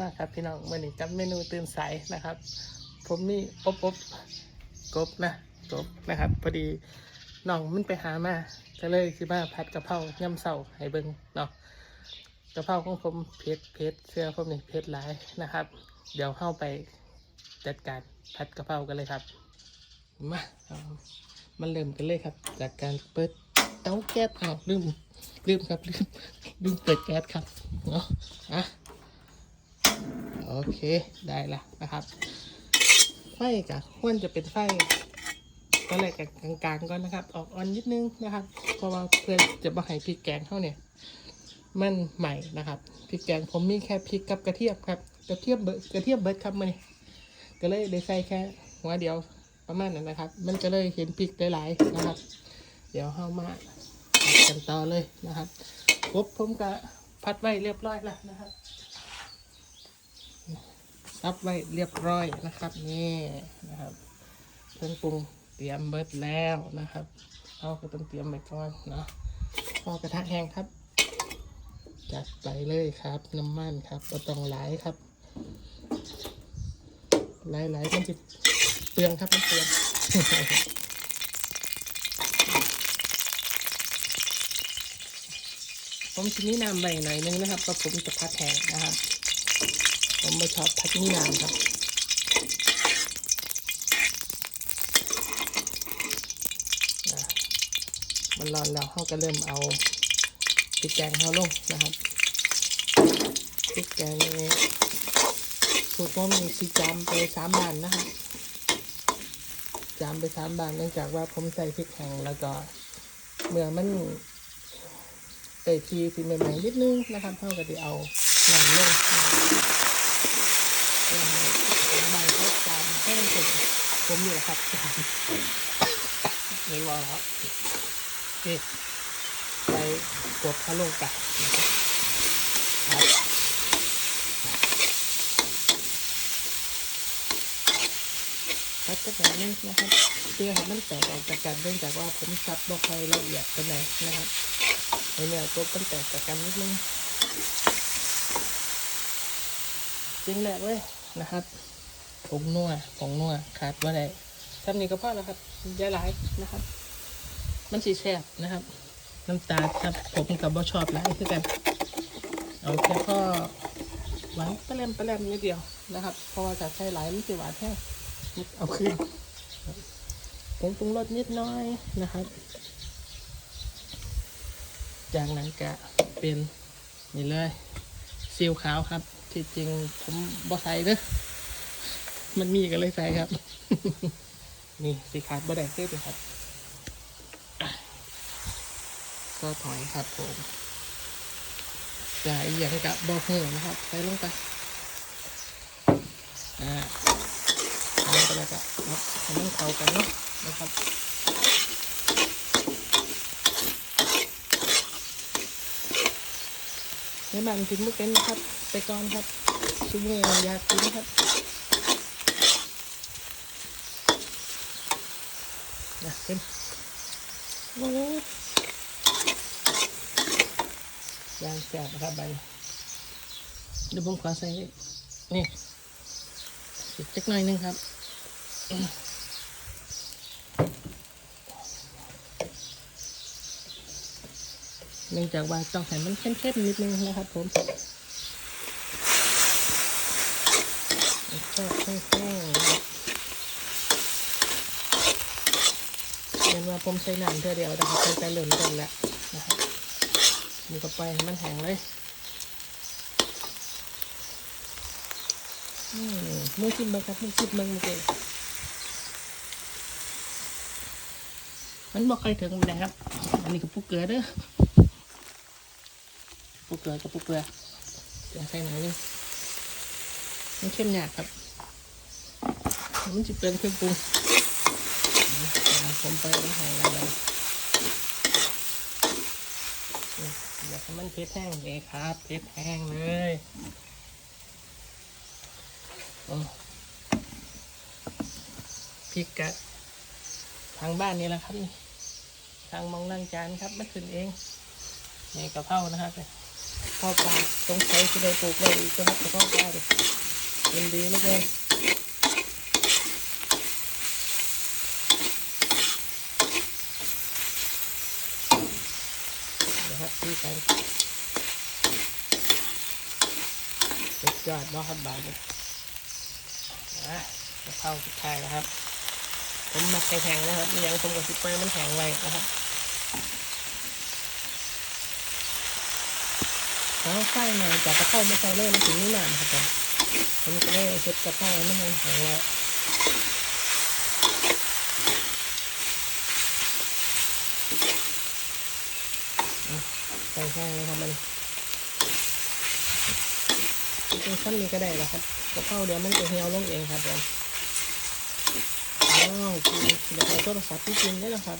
มาครับพี่น้องมื่อนี้กับเมนูตื่นสายนะครับ ผมมีอบอบกบนะกบนะครับ พอดีน้องมันไปหามาก็เลยคือมาผัดกะเพราย่ำเสาให้เบิ้งเนาะกะเพราของผมเผ็ดเผ็ดเสื้อผมนี่เผ็ดหลายนะครับ เดี๋ยวเข้าไปจัดการผัดกะเพรากันเลยครับมาเอามันเริ่มกันเลยครับ จากการเปิดเตาแก๊สอ้าวลืมลืมครับลืมลืมเปิดแก๊สครับเนาะอะ เคได้ละนะครับไฟกับควรจะเป็นไฟตอนแรกกับกลางๆก่อนนะครับ ออกอ่อนนิดนึงนะครับ เพราะว่าเพื่อจะมาให้พริกแกงเขาเนี่ยมันใหม่นะครับพริกแกงผมมีแค่พริกกับกระเทียมครับกระเทียมเบิร์กระเทียมเบิร์ดครับมันก็เลยได้ใส่แค่หัวเดียวประมาณนั้นนะครับ มันก็เลยเห็นพริกหลายๆนะครับ เดี๋ยวเข้ามาผัดกันต่อเลยนะครับกบผมก็พัดไว้เรียบร้อยแล้วนะครับ ซับไว้เรียบร้อยนะครับนี่นะครับเครื่องปรุงเตรียมเบิดแล้วนะครับเอาก็ต้องเตรียมไปก่อนเนาะพอกระทะแห้งครับ จัดไปเลยครับ น้ำมันครับก็ต้องไหลครับไหลไหลมันจะเปลืองครับมันเปลืองผมชิ้นี้น้ำใบหน่อยนึงนะครับเพราะผมจะพัดแห้งนะครับ ผมไม่ชอบพัดนี่นานครับอะมันร้อนแล้วเขาก็เริ่มเอาพริกแกงเขาลงนะครับพริกแกงนี่สูตรผมมีสีจามไปสามบานนะครับจามไปสามบานเนื่องจากว่าผมใส่พริกแห้งแล้วก็เมื่อมันเตะทีสีใหม่ๆนิดนึงนะครับเขาก็จะเอาหน้ำลงนะครับ ระบายเขาตามแห้งสุด ผมนี่แหละครับเห็นว่าแล้วนี่ไปกดเขาลงไปนครับครับก็แบบนี้นะครับเพื่อให้มันแตกออกจากกันเนื่องจากว่าผมซับบ่ค่อยละเอียดกันไหนนะครับเนื้อตัวมันแตกจากกันนิดนึงจริงแหละเว้ยนะครับ ผงนัวผงนัวขาดว่าไรทำนี่ก็พอแล้วครับอยาหลายนะครับ มันสีแซบนะครับ น้ำตาลครับผมกับบ่ชอบหลายคือกัน เอาแค่พ่อหวานปลาแรมปลาแรมนิดเดียวนะครับเพราะว่าจะใส่หลายมันจะหวานแห้เอาขึ้นผงปรุงรสนิดน้อยนะครับจากนั้นก็เป็นนี่เลยซีอิ๊วขาวครับ ที่จริงผมบ่ใส่เด้อ มันมีกันเลยใส่ครับ นี่สีขาดบ่ได้เส้นครับก็ถอยครับผมจ่าอย่างกับบ่เพิ่มนะครับใส่ลงไปอ่าอันนี้ก็แล้วก็ครับให้มันเข้ากันเนาะนะครับในบ้านกินไม่เป็นนะครับ ไปก่อนครับชุบเงี้ยอยากกินะครับ อยากกินโอ้ยางแสบนะครับใบเดี๋ยวผมขอใส่นี่อีกจักหน่อยหนึงครับเนื่องจากว่าต้องให้มันเข้มๆนิดนึงนะครับผมก็แห้งๆนะครับ เว่าผมใช้น้ำเท่าเดียวนะครับใช้ใจเหลือมกันแล้วนะครับมันก็ไปมันแห้งเลยมือชิมบ้างครับมือชิมบ้างเมื่อกี้มันบอกใครถึงนะครับ อันนี้ก็ปุ๊กเกลือเด้อปุ๊กเกลือกับปุ๊กเกลือเดี๋ยวใส่หน่อยนึงมันเข้มหยาบครับ มันจะเป็นเครื่องปรุง ผมไปมันแห้งแล้วเลยนี่อยากให้มันเผ็ดแห้งเลยครับเผ็ดแห้งเลยโอ้พริกกะทางบ้านนี่แหละครับนี่ทางมองนั่งจานครับไม่ขึ้นเองนี่กะเพรานะครับเนี่ยผเพาปลาต้องใช้ที่ได้ปลูกไว้กนะครับกระเพาปลาเลยมันดีเหลือเกิน นะครับที่กันสุดยอดเนาะครับบาทเลยอะกะเพราสุดท้ายนะครับ ผมหมักแข็งนะครับย่างผมกับซิปเปอร์มันแข็งไว้นะครับเอาไส้มาจากกระเพราไม่ใส่เลยมันถึงนี่นานครับผมผมก็เลยเช็ดกระเพราให้มันแข็งๆไว้เอาใส่ แห้งเลยครับมันขั้นนี้ก็ได้แล้วครับกระเพราเดี๋ยวมันจะเหี่ยวลงเองครับผมอ๋อกินเดี๋ยวใช้โทรศัพท์ที่กินได้นะครับ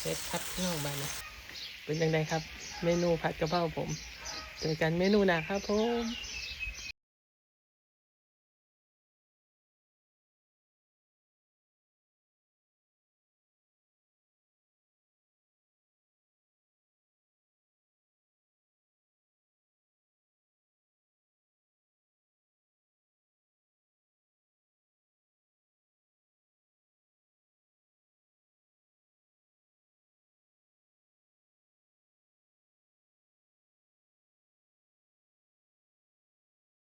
เสร็จครับน้องบ้านนะเป็นยังไงครับ เมนูผัดกระเพราผม เจอกันเมนูหนาครับผม